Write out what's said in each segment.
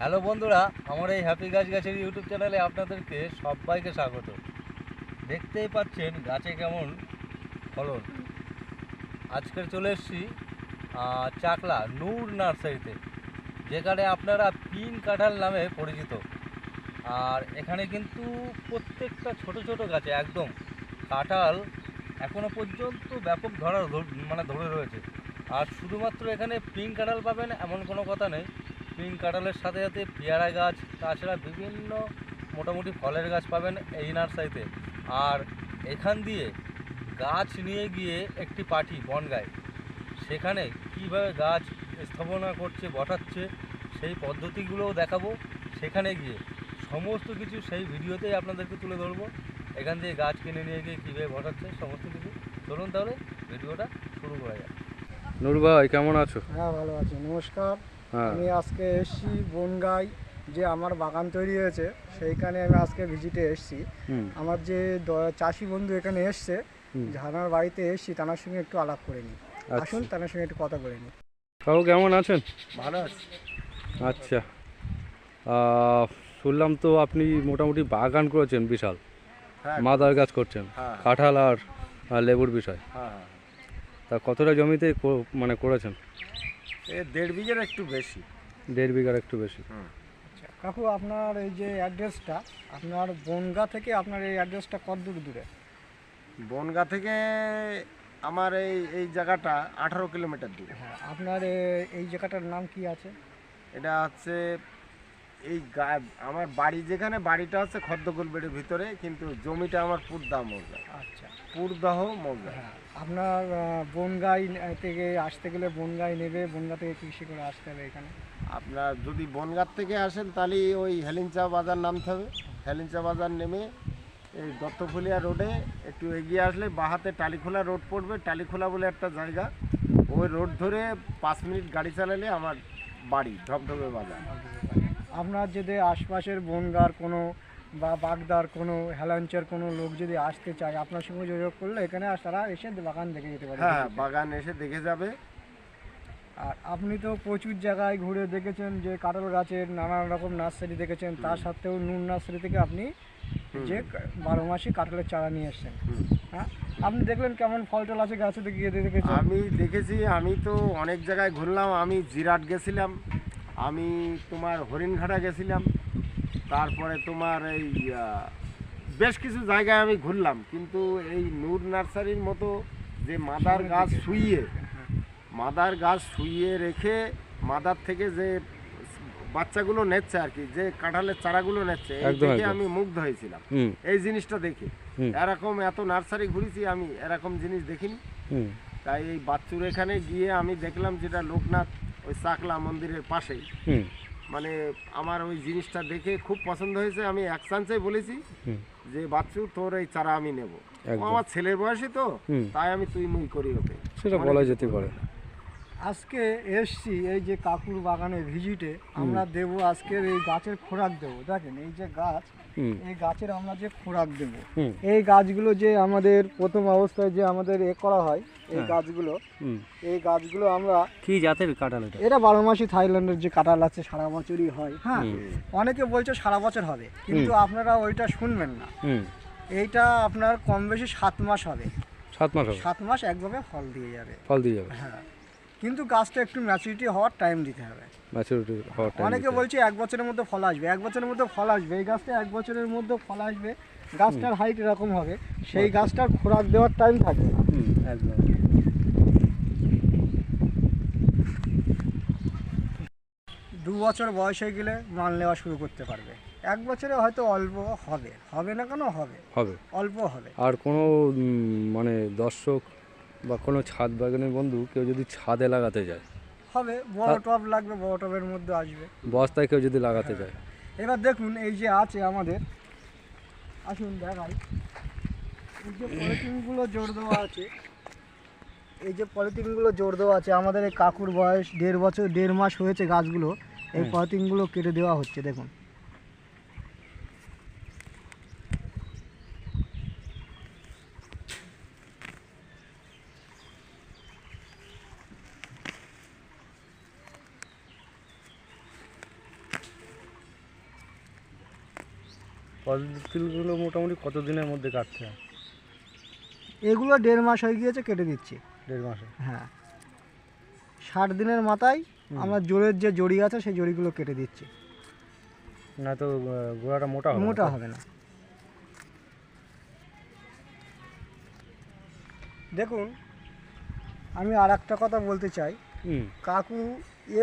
Hello বন্ধুরা, আমার এই হ্যাপি গাছ গাছের ইউটিউব চ্যানেলে আপনাদেরকে সবাইকে স্বাগত। দেখতেই পাচ্ছেন গাছে কেমন ফলন। আজকের চলে এসেছি চাকলা নূর নার্সারিতে, যেখানে আপনারা পিন কাঁঠাল নামে পরিচিত। আর এখানে কিন্তু প্রত্যেকটা ছোট ছোট গাছে একদম কাঁঠাল এখনও পর্যন্ত ব্যাপক ধর- মানে ধরে রয়েছে। আর শুধুমাত্র এখানে পিঙ্ক কাঁঠাল পাবেন এমন কোনো কথা নেই। পিঙ্ক কাঁঠালের সাথে সাথে পেয়ারা গাছ তাছাড়া বিভিন্ন মোটামুটি ফলের গাছ পাবেন এই নার্সারিতে। আর এখান দিয়ে গাছ নিয়ে গিয়ে একটি পার্টি বনগায়। সেখানে কীভাবে গাছ স্থাপনা করছে বসাচ্ছে সেই পদ্ধতিগুলোও দেখাবো। সেখানে গিয়ে সমস্ত কিছু সেই ভিডিওতেই আপনাদেরকে তুলে ধরবো। এখান দিয়ে গাছ কিনে নিয়ে গিয়ে কীভাবে বসাচ্ছে সমস্ত কিছু। চলুন তাহলে ভিডিওটা শুরু করা যাক। নূর ভাই কেমন আছো? হ্যাঁ ভালো আছি। নমস্কার। আমি আজকে এসেছি বনগাই যে আমার বাগান তৈরি হয়েছে সেইখানে আমি আজকে ভিজিটে এসেছি। আমার যে দ- চাষি বন্ধু এখানে এসছে। যার বাড়িতে এসেছি তার সঙ্গে একটু আলাপ করে নিই। আচ্ছা। আসুন তার সঙ্গে একটু কথা বলে নিই। কাকু কেমন আছেন? ভালো আছি। আচ্ছা। শুনলাম তো আপনি মোটামুটি বাগান করেছেন বিশাল। হ্যাঁ। মাদার গাছ করছেন। হ্যাঁ। কাঁঠাল আর আর লেবুর বিষয়। হ্যাঁ। তা কতটা জমিতে কো- মানে করেছেন? দেড় বিঘের একটু বেশি। দেড় বিঘার একটু বেশি। আচ্ছা কাকু আপনার এই যে অ্যাড্রেসটা আপনার বনগা থেকে আপনার এই অ্যাড্রেসটা কত দূর দূরে? বনগা থেকে আমার এই এই জায়গাটা আঠারো কিলোমিটার দূরে। হ্যাঁ আপনার এ- এই জায়গাটার নাম কি আছে? এটা হচ্ছে এই গা- আমার বাড়ি যেখানে বাড়িটা হচ্ছে খদ্দকুলবেড়ির ভিতরে কিন্তু জমিটা আমার পুরদাহ মৌজা। আচ্ছা। পুরদাহ মৌজা। হ্যাঁ আপনার বনগাই থেকে আসতে গেলে বনগাই নেবে বনগা থেকে কৃষি করে আসতে হবে এখানে? আপনার যদি বনগার থেকে আসেন তাহলে ওই হেলিঞ্চা বাজার নামতে হবে। হেলিঞ্চা বাজার নেমে এই দত্তফুলিয়া রোডে একটু এগিয়ে আসলে বাহাতে টালিখোলা রোড পড়বে। টালিখোলা বলে একটা জায়গা। ওই রোড ধরে পাঁচ মিনিট গাড়ি চালালে আমার বাড়ি ধবধবে বাজার। আপনার যদি আশপাশের বনগার কোনো বা বাগদার কোনো হেলাঞ্চের কোনো লোক যদি আসতে চায় আপনার সঙ্গে যোগাযোগ করলে এখানে তারা এসে বাগান দেখে যেতে পারে হ্যাঁ বাগান এসে দেখে যাবে। আর আপনি তো প্রচুর জায়গায় ঘুরে দেখেছেন যে কাঁঠাল গাছের নানান রকম নার্সারি দেখেছেন তার সত্ত্বেও নুন নার্সারি থেকে আপনি যে বারো মাসে কাঁঠালের চারা নিয়ে এসছেন। হ্যাঁ আপনি দেখলেন কেমন ফল টল আছে গাছে গিয়ে দেখেছেন? আমি দেখেছি আমি তো অনেক জায়গায় ঘুরলাম আমি জিরাট গেছিলাম। আমি তোমার হরিণঘাটা গেছিলাম তারপরে তোমার এই বেশ কিছু জায়গায় আমি ঘুরলাম কিন্তু এই নূর নার্সারির মতো যে মাদার গাছ শুইয়ে মাদার গাছ শুইয়ে রেখে মাদার থেকে যে বাচ্চাগুলো নেচ্ছে আর কি যে কাঁঠালের চারাগুলো নেচ্ছে এই দেখে আমি মুগ্ধ হয়েছিলাম। এই জিনিসটা দেখে। এরকম এত নার্সারি ঘুরেছি আমি এরকম জিনিস দেখিনি। তাই এই বাচ্চুর এখানে গিয়ে আমি দেখলাম যেটা লোকনাথ ওই চাকলা মন্দিরের পাশেই। মানে আমার ওই জিনিসটা দেখে খুব পছন্দ হয়েছে আমি এক চান্সে বলেছি যে বাচ্চু তোর এই চারা আমি নেব। আমার ছেলের বয়সে তো তাই আমি তুই মুই করি ওকে। সেটা বলা যেতে পারে। আজকে এসছি এই যে কাকুর বাগানে ভিজিটে আমরা দেবো আজকের এই গাছের খোরাক দেবো। দেখেন এই যে গাছ এই গাছের আমরা যে খোরাক দেবো। এই গাছগুলো যে আমাদের প্রথম অবস্থায় যে আমাদের এ করা হয় এই হ্যাঁ। গাছগুলো এই গাছগুলো আমরা কি জাতের কাঁঠাল এটা? এটা বারো মাসি থাইল্যান্ডের যে কাঁঠাল আছে সারা বছরই হয় হ্যাঁ। অনেকে বলছে সারা বছর হবে কিন্তু আপনারা ওইটা শুনবেন না। এইটা আপনার কম বেশি সাত মাস হবে। সাত মাস হবে। সাত মাস একভাবে ফল দিয়ে যাবে। ফল দিয়ে যাবে। হ্যাঁ। কিন্তু গাছটা একটু ম্যাচুরিটি হওয়ার টাইম দিতে হবে। ম্যাচুরিটি হওয়ার টাইম অনেকে বলছে এক বছরের মধ্যে ফল আসবে এক বছরের মধ্যে ফল আসবে এই গাছটা এক বছরের মধ্যে ফল আসবে গাছটার হাইট এরকম হবে সেই গাছটার খোরাক দেওয়ার টাইম থাকবে একদম। দু বছর বয়স হয়ে গেলে মাল নেওয়া শুরু করতে পারবে। এক বছরে হয়তো অল্প হবে হবে না কেন হবে? হবে। অল্প হবে। আর কোনো মানে দর্শক বা কোনো ছাদ বাগানের বন্ধু কেউ যদি ছাদে লাগাতে যায়। হবে বড় টব লাগবে বড় টবের মধ্যে আসবে। বস্তায় কেউ যদি লাগাতে যায়। এবার দেখুন এই যে আছে আমাদের। আসুন দেখাই। এই যে পলিথিনগুলো জোর দেওয়া আছে। এই যে পলিথিনগুলো জোর দেওয়া আছে। আমাদের এই কাকুর বয়স দেড় বছর দেড় মাস হয়েছে গাছগুলো। এই পলিথিনগুলো কেটে দেওয়া হচ্ছে দেখুন। তিলগুলো মোটামুটি কত দিনের মধ্যে হয় এগুলো দেড় মাস হয়ে গিয়েছে কেটে দিচ্ছি। দেড় মাসে হ্যাঁ ষাট দিনের মাথায় আমরা জোরের যে জড়ি আছে সেই জড়িগুলো কেটে দিচ্ছি। না তো গোড়াটা মোটা হবে মোটা হবে না। দেখুন আমি আর একটা কথা বলতে চাই। কাকু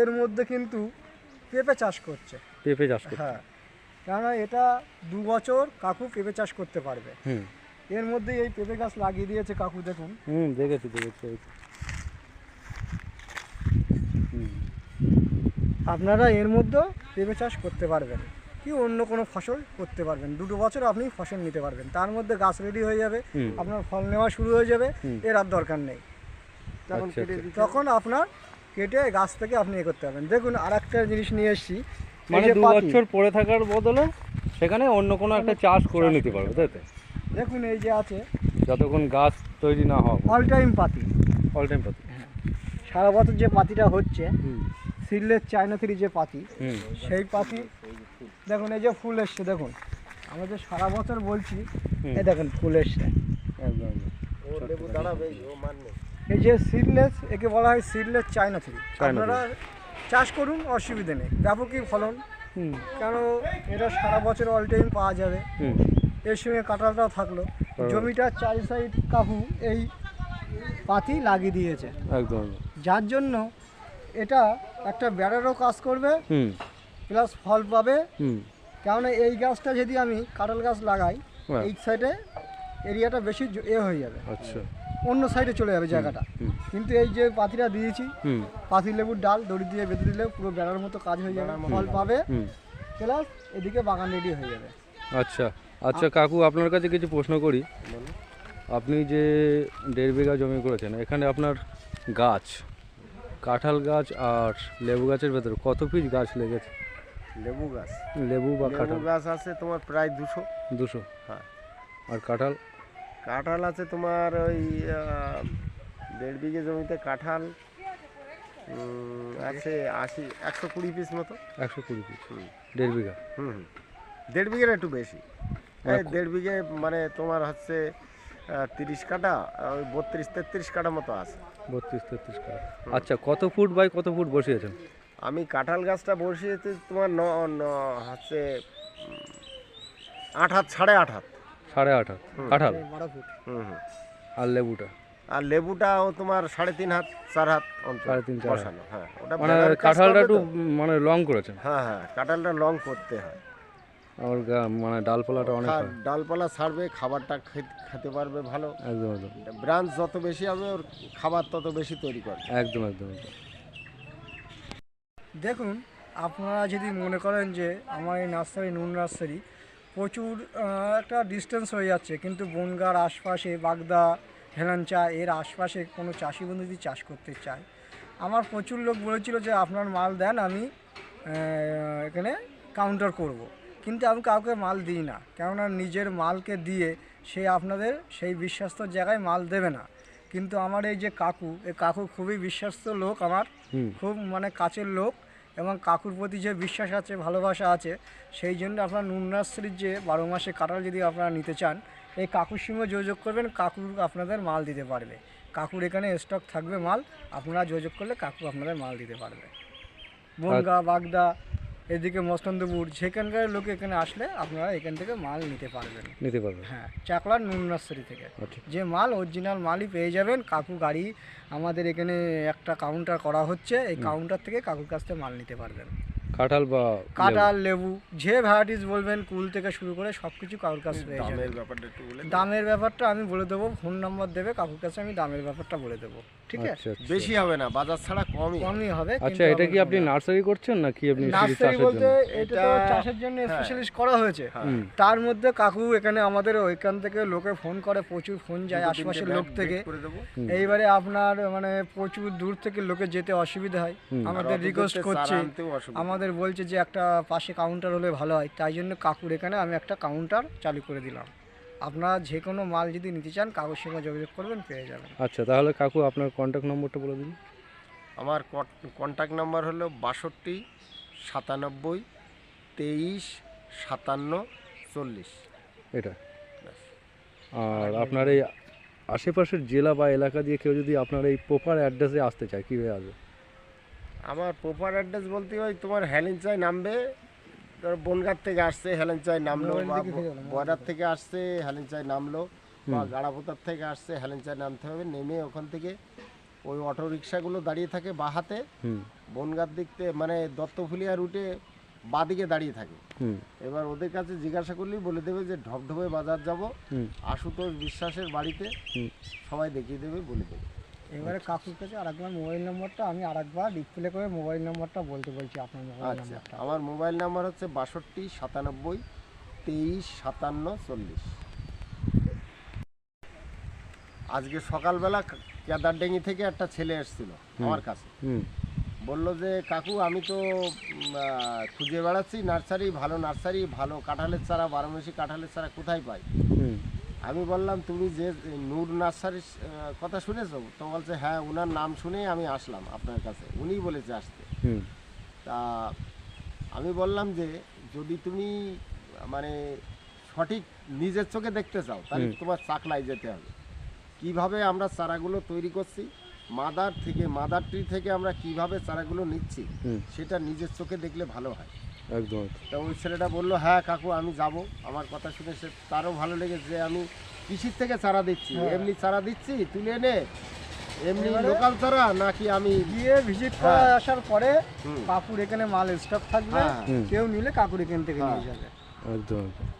এর মধ্যে কিন্তু পেঁপে চাষ করছে। পেঁপে চাষ হ্যাঁ। কেননা এটা দু বছর কাকু পেঁপে চাষ করতে পারবে। হুম। এর মধ্যে এই পেঁপে গাছ লাগিয়ে দিয়েছে কাকু দেখুন। হুম দেখেছি দেখেছি আপনারা এর মধ্যেও পেঁপে চাষ করতে পারবেন। কি অন্য কোনো ফসল করতে পারবেন? দুটো বছর আপনি ফসল নিতে পারবেন। তার মধ্যে গাছ রেডি হয়ে যাবে আপনার ফল নেওয়া শুরু হয়ে যাবে এর আর দরকার নেই। তখন আচ্ছা, আচ্ছা। তখন আপনার কেটে গাছ থেকে আপনি এ করতে পারবেন। দেখুন আর একটা জিনিস নিয়ে এসেছি। মানে দু বছর পড়ে থাকার বদলে সেখানে অন্য কোনো একটা চাষ করে নিতে পারবে তাই তো? দেখুন এই যে আছে। যতক্ষণ গাছ তৈরি না হওয়া অল টাইম পাতি। অল টাইম পাতি। সারা বছর যে পাতিটা হচ্ছে সিললেস চায়না থ্রি যে পাতি সেই পাতি দেখুন এই যে ফুল এসছে দেখুন। আমরা যে সারা বছর বলছি। এই দেখুন ফুল এসছে। একদম এই যে সিডলেস একে বলা হয় সিডলেস চায়না থ্রি আপনারা চাষ করুন অসুবিধে নেই। ব্যাপকই ফলন। হুম। কেন এটা সারা বছর অল টাইম পাওয়া যাবে। হুম। এর সঙ্গে কাঁঠালটাও থাকল। জমিটার চারি সাইড কাকু এই পাতি লাগিয়ে দিয়েছে। একদম। যার জন্য এটা একটা বেড়ারও কাজ করবে হুম। প্লাস ফল পাবে। হুম। কেননা এই গাছটা যদি আমি কাঁঠাল গাছ লাগাই হ্যাঁ। এই সাইডে এরিয়াটা বেশি এ হয়ে যাবে। আচ্ছা। অন্য সাইডে চলে যাবে জায়গাটা। কিন্তু এই যে পাতিটা দিয়েছি হুম। পাতি লেবুর ডাল দড়ি দিয়ে বেঁধে দিলে পুরো বেড়ার মতো কাজ হয়ে যাবে ফল পাবে হুম। প্লাস এদিকে বাগান রেডি হয়ে যাবে। আচ্ছা আচ্ছা কাকু আপনার কাছে কিছু প্রশ্ন করি। আপনি যে দেড় বিঘা জমি করেছেন এখানে আপনার গাছ কাঁঠাল গাছ আর লেবু গাছের ভেতরে কত পিস গাছ লেগেছে? লেবু গাছ। লেবু বা কাঁঠাল? গাছ আছে তোমার প্রায় দুশো। দুশো। হ্যাঁ। আর কাঁঠাল? কাঁঠাল আছে তোমার ওই দেড় বিঘে জমিতে কাঁঠাল আছে আশি একশো কুড়ি পিস মতো। একশো কুড়ি পিস দেড় বিঘা? হুম হুম। দেড় বিঘের একটু বেশি। এই দেড় বিঘে মানে তোমার হচ্ছে তিরিশ কাটা ওই বত্রিশ তেত্রিশ কাটা মতো আছে। বত্রিশ তেত্রিশ কাঠা। আচ্ছা কত ফুট বাই কত ফুট বসিয়েছেন? আমি কাঁঠাল গাছটা বসিয়েছি তোমার ন ন- হচ্ছে আট হাত সাড়ে আট হাত। সাড়ে আট হাত। কাঁঠাল? ফুট। হুম হুম। আর লেবুটা? আর লেবুটাও তোমার সাড়ে তিন হাত চার হাত সাড়ে তিন। বসানো হ্যাঁ ওটা মানে কাঁঠালটা একটু মানে লং করেছেন? হ্যাঁ হ্যাঁ কাঁঠালটা লং করতে হয়। আর মানে ডালপালাটা অনেক ডালপালা ছাড়বে খাবারটা খেতে- খেতে পারবে ভালো। একদম একদম। ব্রাঞ্চ যত বেশি হবে ওর খাবার তত বেশি তৈরি করবে। একদম একদম একদম। দেখুন আপনারা যদি মনে করেন যে আমার এই নার্সারি নুন নার্সারি প্রচুর একটা ডিস্টেন্স হয়ে যাচ্ছে কিন্তু বনগার আশপাশে বাগদা হেলাঞ্চা এর আশপাশে কোনো চাষি বন্ধু যদি চাষ করতে চায়। আমার প্রচুর লোক বলেছিল যে আপনার মাল দেন আমি এখানে কাউন্টার করব। কিন্তু আমি কাউকে মাল দিই না। কেননা নিজের মালকে দিয়ে সে আপনাদের সেই বিশ্বস্ত জায়গায় মাল দেবে না। কিন্তু আমার এই যে কাকু এই কাকু খুবই বিশ্বস্ত লোক আমার। খুব মানে কাছের লোক এবং কাকুর প্রতি যে বিশ্বাস আছে ভালোবাসা আছে সেই জন্য আপনার নুন নার্সারির যে বারো মাসে কাঁঠাল যদি আপনারা নিতে চান এই কাকুর সঙ্গে যোগাযোগ করবেন কাকু আপনাদের মাল দিতে পারবে। কাকুর এখানে স্টক থাকবে মাল আপনারা যোগাযোগ করলে কাকু আপনাদের মাল দিতে পারবে। বনগা বাগদা এদিকে মস্তন্দপুর যেখানকার লোক এখানে আসলে আপনারা এখান থেকে মাল নিতে পারবেন। নিতে পারবে হ্যাঁ চাকলার নুন নার্সারি থেকে। আচ্ছা। যে মাল অরিজিনাল মালই পেয়ে যাবেন কাকু গাড়ি আমাদের এখানে একটা কাউন্টার করা হচ্ছে এই কাউন্টার থেকে কাকুর কাছ থেকে মাল নিতে পারবেন। কাঁঠাল বা কাঁঠাল লেবু যে ভ্যারাইটিস বলবেন কুল থেকে শুরু করে সব কিছু কাকুর কাছে পেয়ে যাবেন। দামের ব্যাপারটা একটু বলে দামের ব্যাপারটা আমি বলে দেবো ফোন নম্বর দেবে কাকুর কাছে আমি দামের ব্যাপারটা বলে দেবো ঠিক আছে? আচ্ছা আচ্ছা। বেশি হবে না বাজার ছাড়া কমই। কমই হবে আচ্ছা এটা কি আপনি নার্সারি করছেন নাকি আপনি নার্সারি চাষের বলতে জন্য এটা তো চাষের জন্য স্পেশালিস্ট করা হয়েছে। তার মধ্যে কাকু এখানে আমাদের ওইখান থেকে লোকে ফোন করে প্রচুর ফোন যায় আশপাশের লোক থেকে। এইবারে আপনার মানে প্রচুর দূর থেকে লোকে যেতে অসুবিধা হয়। আমাদের রিকোয়েস্ট করছে। অসুবিধা। আমাদের বলছে যে একটা পাশে কাউন্টার হলে ভালো হয়। তাই জন্য কাকুর এখানে আমি একটা কাউন্টার চালু করে দিলাম। আপনারা যে কোনো মাল যদি নিতে চান কাকুর সঙ্গে যোগাযোগ করবেন পেয়ে যাবেন। আচ্ছা তাহলে কাকু আপনার কন্ট্যাক্ট নম্বরটা বলে দিন। আমার কন্ট্যাক্ট নাম্বার হলো বাষট্টি সাতানব্বই তেইশ সাতান্ন চল্লিশ। এটা। আর আপনার এই আশেপাশের জেলা বা এলাকা দিয়ে কেউ যদি আপনার এই প্রপার অ্যাড্রেসে আসতে চায় কীভাবে আসবে? আমার প্রপার অ্যাড্রেস বলতে ওই তোমার হেলেঞ্চায় নামবে। ধর বনগাঁ থেকে আসছে হেলেঞ্চায় নামলো বর্ডার থেকে আসছে হেলেঞ্চায় নামলো বা গাড়াপোতার থেকে আসছে হেলেঞ্চায় নামতে হবে। নেমে ওখান থেকে ওই অটো রিক্সাগুলো দাঁড়িয়ে থাকে বাহাতে বনগাঁর দিক থেকে মানে দত্তফুলিয়া রুটে বাদিকে দাঁড়িয়ে থাকে। হুম। এবার ওদের কাছে জিজ্ঞাসা করলেই বলে দেবে যে ঢপঢপে বাজার যাব। আশুতোষ বিশ্বাসের বাড়িতে সবাই দেখিয়ে দেবে বলে দেবে। এবারে কাকুর কাছে আরেকবার মোবাইল নম্বরটা আমি আরেকবার ডিসপ্লে করে মোবাইল নম্বরটা বলতে বলছি আপনার মোবাইল আচ্ছা নম্বরটা। আমার মোবাইল নাম্বার হচ্ছে বাষট্টি সাতানব্বই তেইশ সাতান্ন চল্লিশ। আজকে সকালবেলা কেদারডেঙ্গি থেকে একটা ছেলে এসেছিল আমার কাছে। হুম। বলল যে কাকু আমি তো খুঁজে বেড়াচ্ছি। নার্সারি ভালো নার্সারি ভালো। কাঁঠালের চারা বারোমাসি কাঁঠালের চারা কোথায় পাই? হুম। আমি বললাম তুমি যে নূর নার্সারির কথা শুনেছো? তো বলছে হ্যাঁ ওনার নাম শুনেই আমি আসলাম আপনার কাছে। উনিই বলেছে আসতে। তা আমি বললাম যে যদি তুমি মানে সঠিক নিজের চোখে দেখতে চাও তাহলে। তোমার চাকলায় যেতে হবে। কীভাবে আমরা চারাগুলো তৈরি করছি মাদার থেকে মাদার ট্রি থেকে আমরা কীভাবে চারাগুলো নিচ্ছি সেটা নিজের চোখে দেখলে ভালো হয়। একদম তা ওই ছেলেটা বলল হ্যাঁ কাকু আমি যাব আমার কথা শুনে সে তারও ভালো লেগেছে যে আমি কৃষির থেকে চারা দিচ্ছি হ্যাঁ। এমনি চারা দিচ্ছি তুলে এনে এমনি লোকাল চারা নাকি আমি গিয়ে ভিজিট করে হ্যাঁ। আসার পরে কাকুর এখানে মাল স্টক থাকবে হ্যাঁ। কেউ নিলে কাকুর এখান থেকে নিয়ে। যাবে একদম একদম